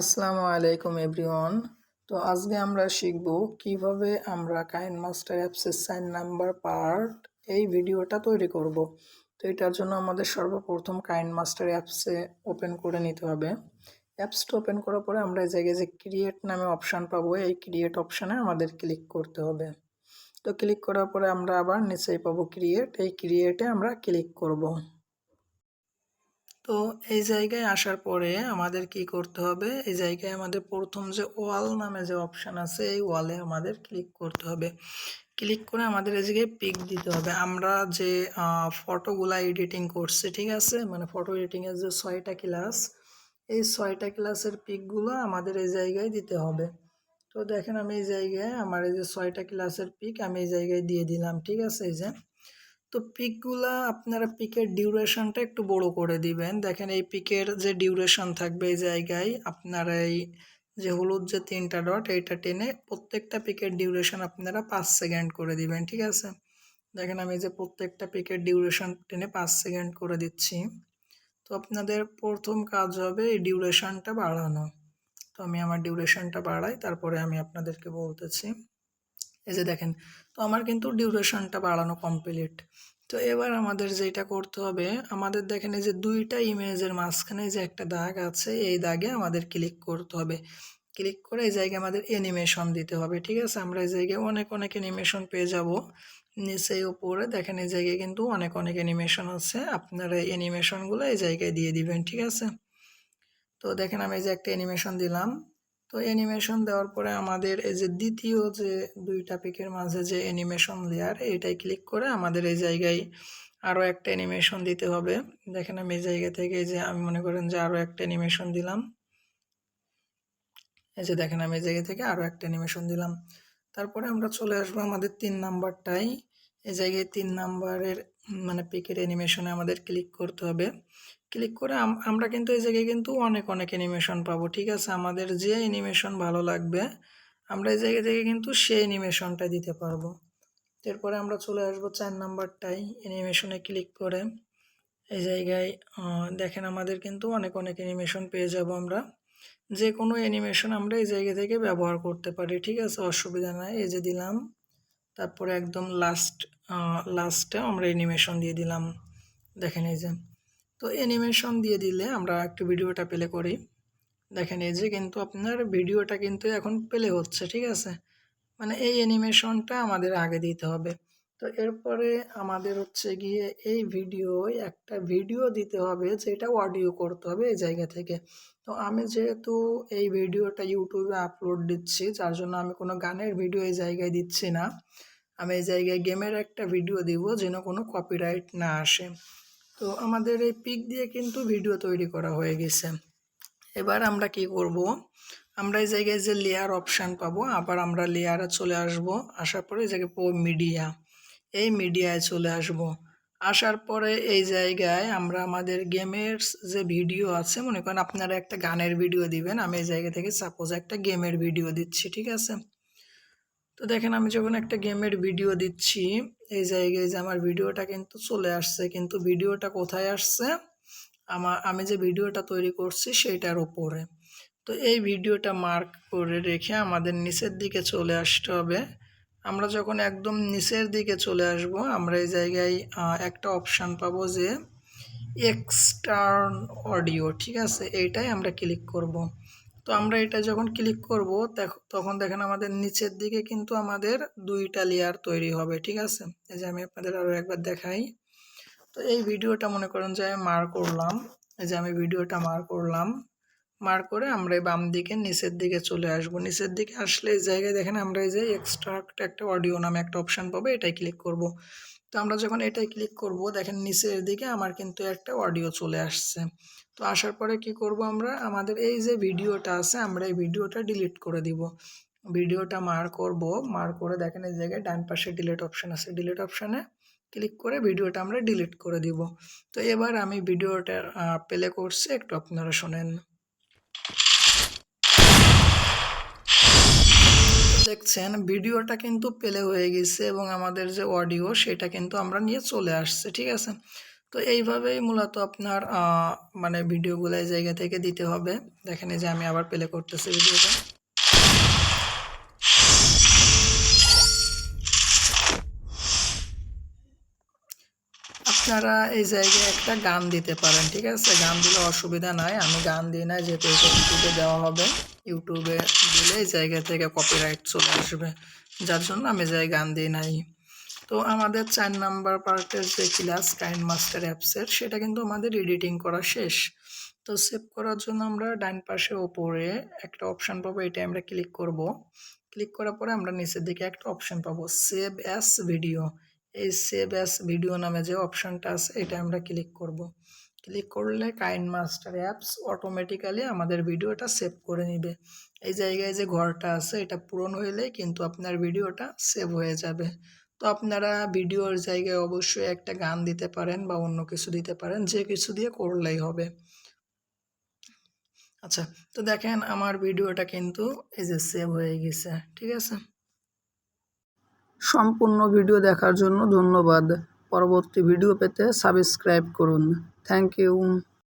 আসসালামু আলাইকুম এভরিওয়ান। তো আজকে আমরা শিখব কীভাবে আমরা কাইন মাস্টার অ্যাপসের সাইন নাম্বার পার্ট এই ভিডিওটা তৈরি করব। তো এটার জন্য আমাদের সর্বপ্রথম কাইন মাস্টার অ্যাপসে ওপেন করে নিতে হবে। অ্যাপসটা ওপেন করার পরে আমরা এই জায়গায় যে ক্রিয়েট নামে অপশান পাবো, এই ক্রিয়েট অপশানে আমাদের ক্লিক করতে হবে। তো ক্লিক করার পরে আমরা আবার নিচেই পাবো ক্রিয়েট, এই ক্রিয়েটে আমরা ক্লিক করব। তো এই জায়গায় আসার পরে আমাদের কি করতে হবে? এই জায়গায় আমাদের প্রথম যে ওয়াল নামে যে অপশান আছে, এই ওয়ালে আমাদের ক্লিক করতে হবে। ক্লিক করে আমাদের এই জায়গায় পিক দিতে হবে। আমরা যে ফটোগুলা এডিটিং করছি, ঠিক আছে? মানে ফটো এডিটিংয়ের যে ছয়টা ক্লাস এই ছয়টা ক্লাসের পিকগুলো আমাদের এই জায়গায় দিতে হবে। তো দেখেন আমি এই জায়গায়, আমার এই যে ছয়টা ক্লাসের পিক আমি এই জায়গায় দিয়ে দিলাম, ঠিক আছে? এই যে তো পিকগুলা আপনারা পিকের ডিউরেশনটা একটু বড় করে দিবেন। দেখেন এই পিকের যে ডিউরেশন থাকবে এই জায়গায়, আপনারা এই যে হলুদ যে তিনটা ডট এইটা টেনে প্রত্যেকটা পিকের ডিউরেশন আপনারা পাঁচ সেকেন্ড করে দিবেন, ঠিক আছে? দেখেন আমি যে প্রত্যেকটা পিকের ডিউরেশন টেনে পাঁচ সেকেন্ড করে দিচ্ছি। তো আপনাদের প্রথম কাজ হবে এই ডিউরেশনটা বাড়ানো। তো আমি আমার ডিউরেশনটা বাড়াই, তারপরে আমি আপনাদেরকে বলতেছি। এই যে দেখেন, তো আমার কিন্তু ডিউরেশনটা বাড়ানো কমপ্লিট তো এবার আমাদের যেটা করতে হবে, আমাদের দেখেন এই যে দুইটা ইমেজের মাঝখানে যে একটা দাগ আছে, এই দাগে আমাদের ক্লিক করতে হবে। ক্লিক করে এই জায়গায় আমাদের অ্যানিমেশন দিতে হবে, ঠিক আছে? আমরা এই জায়গায় অনেক অনেক অ্যানিমেশন পেয়ে যাব। নিচে, উপরে দেখেন এই জায়গায় কিন্তু অনেক অনেক অ্যানিমেশন আছে। আপনারা এই অ্যানিমেশনগুলো এই জায়গায় দিয়ে দিবেন, ঠিক আছে? তো দেখেন আমি এই যে একটা অ্যানিমেশন দিলাম। তো অ্যানিমেশন দেওয়ার পরে আমাদের এই যে দ্বিতীয় যে দুই পিকের মাঝে যে অ্যানিমেশন লেয়ার এটাই ক্লিক করে আমাদের এই জায়গায় আরও একটা অ্যানিমেশন দিতে হবে। দেখেন আমি এই জায়গা থেকে যে আমি মনে করেন যে আরও একটা অ্যানিমেশন দিলাম। এই যে দেখেন আমি এই জায়গা থেকে আরও একটা অ্যানিমেশন দিলাম। তারপরে আমরা চলে আসব আমাদের তিন নাম্বারটাই এই জায়গায় তিন নাম্বারের মানে পিকের অ্যানিমেশনে আমাদের ক্লিক করতে হবে। ক্লিক করে আমরা কিন্তু এই জায়গায় কিন্তু অনেক অনেক অ্যানিমেশন পাবো, ঠিক আছে? আমাদের যে অ্যানিমেশন ভালো লাগবে, আমরা এই জায়গা থেকে কিন্তু সেই অ্যানিমেশনটা দিতে পারব। এরপরে আমরা চলে আসব চার নাম্বারটাই অ্যানিমেশনে ক্লিক করে। এই জায়গায় দেখেন আমাদের কিন্তু অনেক অনেক অ্যানিমেশন পেয়ে যাব আমরা। যে কোনো অ্যানিমেশন আমরা এই জায়গা থেকে ব্যবহার করতে পারি, ঠিক আছে? অসুবিধা নাই, এই যে দিলাম। তারপরে একদম লাস্ট লাস্টে আমরা অ্যানিমেশন দিয়ে দিলাম। দেখেন এই যে, তো অ্যানিমেশন দিয়ে দিলে আমরা একটু ভিডিওটা পেলে করি। দেখেন এই যে কিন্তু আপনার ভিডিওটা কিন্তু এখন পেলে হচ্ছে, ঠিক আছে? মানে এই অ্যানিমেশনটা আমাদের আগে দিতে হবে। তো এরপরে আমাদের হচ্ছে গিয়ে এই ভিডিও একটা ভিডিও দিতে হবে যেটা অডিও করতে হবে এই জায়গা থেকে। তো আমি যেহেতু এই ভিডিওটা ইউটিউবে আপলোড দিচ্ছি, যার জন্য আমি কোনো গানের ভিডিও এই জায়গায় দিচ্ছি না। আমি এই জায়গায় গেমের একটা ভিডিও দিব যেন কোনো কপিরাইট না আসে। তো আমাদের এই পিক দিয়ে কিন্তু ভিডিও তৈরি করা হয়ে গেছে। এবার আমরা কি করব? আমরা এই জায়গায় যে লেয়ার অপশান পাবো, আবার আমরা লেয়ারে চলে আসব। আসার পরে এই জায়গায় পাবো মিডিয়া এই মিডিয়ায় চলে আসব। আসার পরে এই জায়গায় আমরা আমাদের গেমের যে ভিডিও আছে, মনে করেন আপনারা একটা গানের ভিডিও দিবেন, আমি এই জায়গা থেকে সাপোজ একটা গেমের ভিডিও দিচ্ছি, ঠিক আছে? তো দেখেন আমি যখন একটা গেমের ভিডিও দিচ্ছি, এই জায়গায় যে আমার ভিডিওটা কিন্তু চলে আসছে, কিন্তু ভিডিওটা কোথায় আসছে? আমার আমি যে ভিডিওটা তৈরি করছি সেইটার ওপরে তো এই ভিডিওটা মার্ক করে রেখে আমাদের নিচের দিকে চলে আসতে হবে। আমরা যখন একদম নিচের দিকে চলে আসব, আমরা এই জায়গায় একটা অপশান পাবো যে এক্সটার্ন অডিও ঠিক আছে? এইটাই আমরা ক্লিক করব। তো আমরা এটা যখন ক্লিক করব তখন দেখেন আমাদের নিচের দিকে কিন্তু আমাদের দুইটা লেয়ার তৈরি হবে, ঠিক আছে? এই যে আমি আপনাদের আরও একবার দেখাই। তো এই ভিডিওটা মনে করেন যে আমি মার করলাম। এই যে আমি ভিডিওটা মার করলাম। মার করে আমরা এই বাম দিকে, নিচের দিকে চলে আসব। নিচের দিকে আসলে এই জায়গায় দেখেন আমরা এই যে এক্সট্রাক্ট একটা অডিও নামে একটা অপশান পাবো, এটাই ক্লিক করব। তো আমরা যখন এটাই ক্লিক করব, দেখেন নিচের দিকে আমার কিন্তু একটা অডিও চলে আসছে। তো আসার পরে কি করব আমরা? আমাদের এই যে ভিডিওটা আছে, আমরা এই ভিডিওটা ডিলিট করে দিব। ভিডিওটা মার করব, মার করে দেখেন এই জায়গায় ডান পাশে ডিলিট অপশান আছে। ডিলিট অপশানে ক্লিক করে ভিডিওটা আমরা ডিলিট করে দিব। তো এবার আমি ভিডিওটা প্লে করছি, একটু আপনারা শোনেন। দেখছেন, ভিডিওটা কিন্তু পেলে হয়ে গেছে এবং আমাদের যে অডিও সেটা কিন্তু আমরা নিয়ে চলে আসছে, ঠিক আছে? তো এইভাবেই মূলত আপনার মানে ভিডিওগুলো এই জায়গা থেকে দিতে হবে। দেখেন যে আমি আবার পেলে করতেছি ভিডিওটা। আপনারা এই জায়গায় একটা গান দিতে পারেন, ঠিক আছে? গান দিলে অসুবিধা নাই, আমি গান দিই না যেহেতু ইউটিউবে দেওয়া হবে। ইউটিউবে দিলে এই জায়গা থেকে কপিরাইট চলে আসবে, যার জন্য আমি যাই গান দিই নাই। তো আমাদের চার নাম্বার পার্টের যে ক্লাস কাইন মাস্টার অ্যাপসের সেটা কিন্তু আমাদের এডিটিং করা শেষ। তো সেভ করার জন্য আমরা ডান পাশে ওপরে একটা অপশান পাবো এটা আমরা ক্লিক করব। ক্লিক করার পরে আমরা নিচের দিকে একটা অপশান পাবো সেভ অ্যাস ভিডিও এই সেভ অ্যাস ভিডিও নামে যে অপশানটা আছে, এটা আমরা ক্লিক করব। ক্লিক করলে কাইন মাস্টার অ্যাপস অটোমেটিক্যালি আমাদের ভিডিওটা সেভ করে নেবে। এই জায়গায় যে ঘরটা আছে, এটা পূরণ হইলে কিন্তু আপনার ভিডিওটা সেভ হয়ে যাবে। তো আপনারা ভিডিওর জায়গায় অবশ্যই একটা গান দিতে পারেন বা অন্য কিছু দিতে পারেন, যে কিছু দিয়ে করলেই হবে। আচ্ছা তো দেখেন আমার ভিডিওটা কিন্তু এই যে সেভ হয়ে গেছে, ঠিক আছে? সম্পূর্ণ ভিডিও দেখার জন্য ধন্যবাদ। পরবর্তী ভিডিও পেতে সাবস্ক্রাইব করুন। Thank you